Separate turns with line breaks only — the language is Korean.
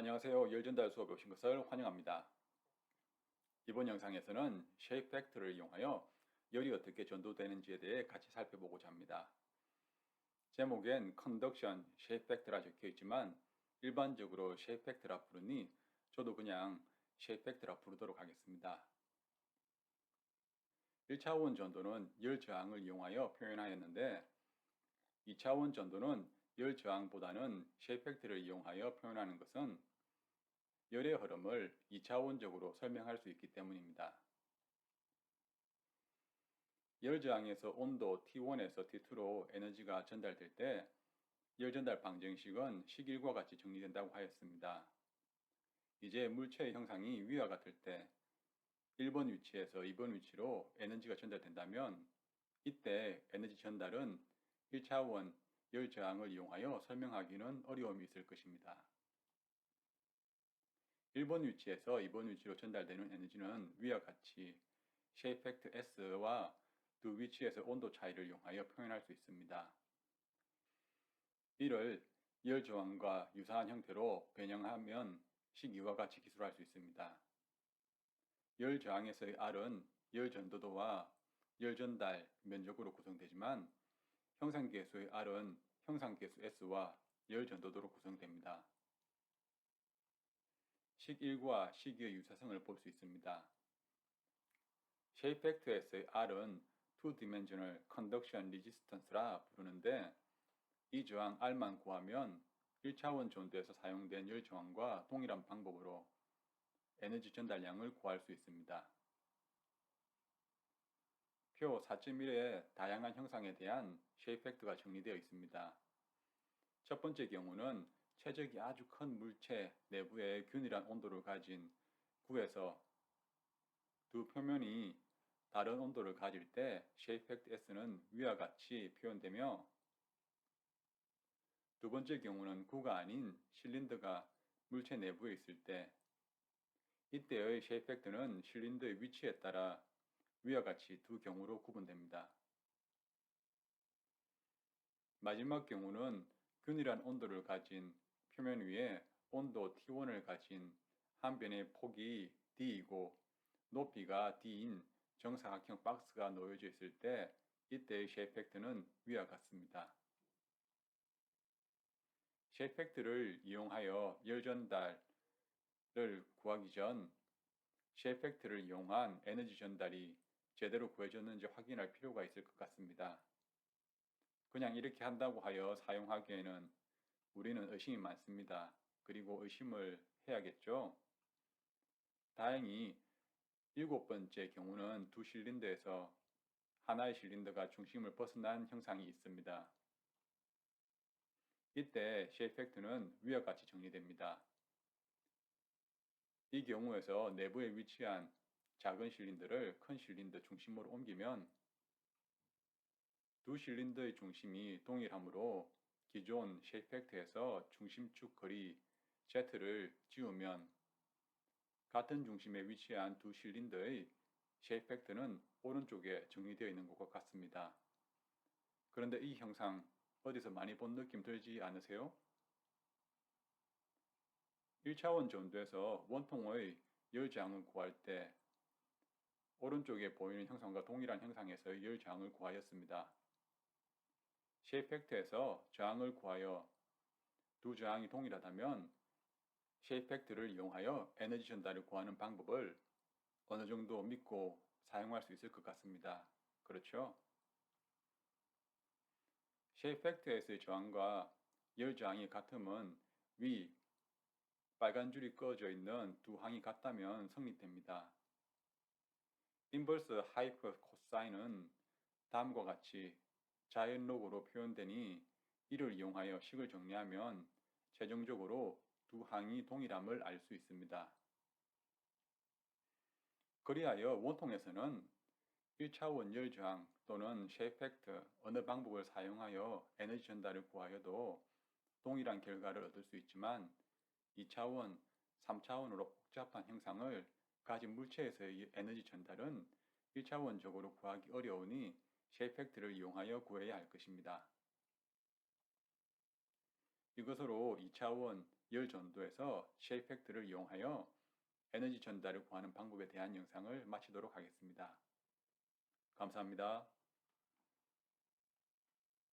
안녕하세요. 열전달 수업에 오신 것을 환영합니다. 이번 영상에서는 쉐입 팩트를 이용하여 열이 어떻게 전도되는지에 대해 같이 살펴보고자 합니다. 제목엔 컨덕션 쉐입 팩트라 적혀 있지만 일반적으로 쉐입 팩트라 부르니 저도 그냥 쉐입 팩트라 부르도록 하겠습니다. 1차원 전도는 열 저항을 이용하여 표현하였는데 2차원 전도는 열 저항보다는 쉐입 팩트를 이용하여 표현하는 것은 열의 흐름을 2차원적으로 설명할 수 있기 때문입니다. 열 저항에서 온도 T1에서 T2로 에너지가 전달될 때 열 전달 방정식은 식일과 같이 정리된다고 하였습니다. 이제 물체의 형상이 위와 같을 때 1번 위치에서 2번 위치로 에너지가 전달된다면 이때 에너지 전달은 1차원 열 저항을 이용하여 설명하기는 어려움이 있을 것입니다. 1번 위치에서 2번 위치로 전달되는 에너지는 위와 같이 쉐입 팩트 S와 두 위치에서 온도 차이를 이용하여 표현할 수 있습니다. 이를 열 저항과 유사한 형태로 변형하면 식이와 같이 기술할 수 있습니다. 열 저항에서의 R은 열 전도도와 열 전달 면적으로 구성되지만 형상계수의 R은 형상계수 S와 열 전도도로 구성됩니다. 식1과 식2의 유사성을 볼 수 있습니다. 쉐입 팩트에서의 R은 Two-Dimensional Conduction Resistance라 부르는데 이 저항 R만 구하면 1차원 전도에서 사용된 열 저항과 동일한 방법으로 에너지 전달량을 구할 수 있습니다. 표 4.1의 다양한 형상에 대한 쉐입 팩트가 정리되어 있습니다. 첫 번째 경우는 최적이 아주 큰 물체 내부에 균일한 온도를 가진 9에서 두 표면이 다른 온도를 가질 때 쉐입 팩트 S는 위와 같이 표현되며 두 번째 경우는 구가 아닌 실린더가 물체 내부에 있을 때 이때의 쉐입 팩트는 실린더의 위치에 따라 위와 같이 두 경우로 구분됩니다. 마지막 경우는 균일한 온도를 가진 표면 위에 온도 T1을 가진 한 변의 폭이 D이고 높이가 D인 정사각형 박스가 놓여져 있을 때 이때의 쉐입 팩트는 위와 같습니다. 쉐입 팩트를 이용하여 열 전달을 구하기 전 쉐입 팩트를 이용한 에너지 전달이 제대로 구해졌는지 확인할 필요가 있을 것 같습니다. 그냥 이렇게 한다고 하여 사용하기에는 우리는 의심이 많습니다. 그리고 의심을 해야겠죠? 다행히 일곱 번째 경우는 두 실린더에서 하나의 실린더가 중심을 벗어난 형상이 있습니다. 이때 쉐이펙트는 위와 같이 정리됩니다. 이 경우에서 내부에 위치한 작은 실린더를 큰 실린더 중심으로 옮기면 두 실린더의 중심이 동일하므로 기존 쉐이펙트에서 중심축 거리 Z를 지우면 같은 중심에 위치한 두 실린더의 쉐이펙트는 오른쪽에 정리되어 있는 것과 같습니다. 그런데 이 형상 어디서 많이 본 느낌 들지 않으세요? 1차원 전도에서 원통의 열장을 구할 때 오른쪽에 보이는 형상과 동일한 형상에서 열장을 구하였습니다. 쉐이펙트에서 저항을 구하여 두 저항이 동일하다면 쉐이펙트를 이용하여 에너지 전달을 구하는 방법을 어느 정도 믿고 사용할 수 있을 것 같습니다. 그렇죠? 쉐이펙트에서의 저항과 열 저항이 같으면 위 빨간 줄이 꺼져 있는 두 항이 같다면 성립됩니다. 인버스 하이퍼 코사인은 다음과 같이 자연 로그로 표현되니 이를 이용하여 식을 정리하면 최종적으로 두 항이 동일함을 알 수 있습니다. 그리하여 원통에서는 1차 원 열 저항 또는 쉐이펙트 어느 방법을 사용하여 에너지 전달을 구하여도 동일한 결과를 얻을 수 있지만 2차원, 3차원으로 복잡한 형상을 가진 물체에서의 에너지 전달은 1차원적으로 구하기 어려우니 쉐이펙트를 이용하여 구해야 할 것입니다. 이것으로 2차원 열 전도에서 쉐 이펙트를 이용하여 에너지 전달을 구하는 방법에 대한 영상을 마치도록 하겠습니다. 감사합니다.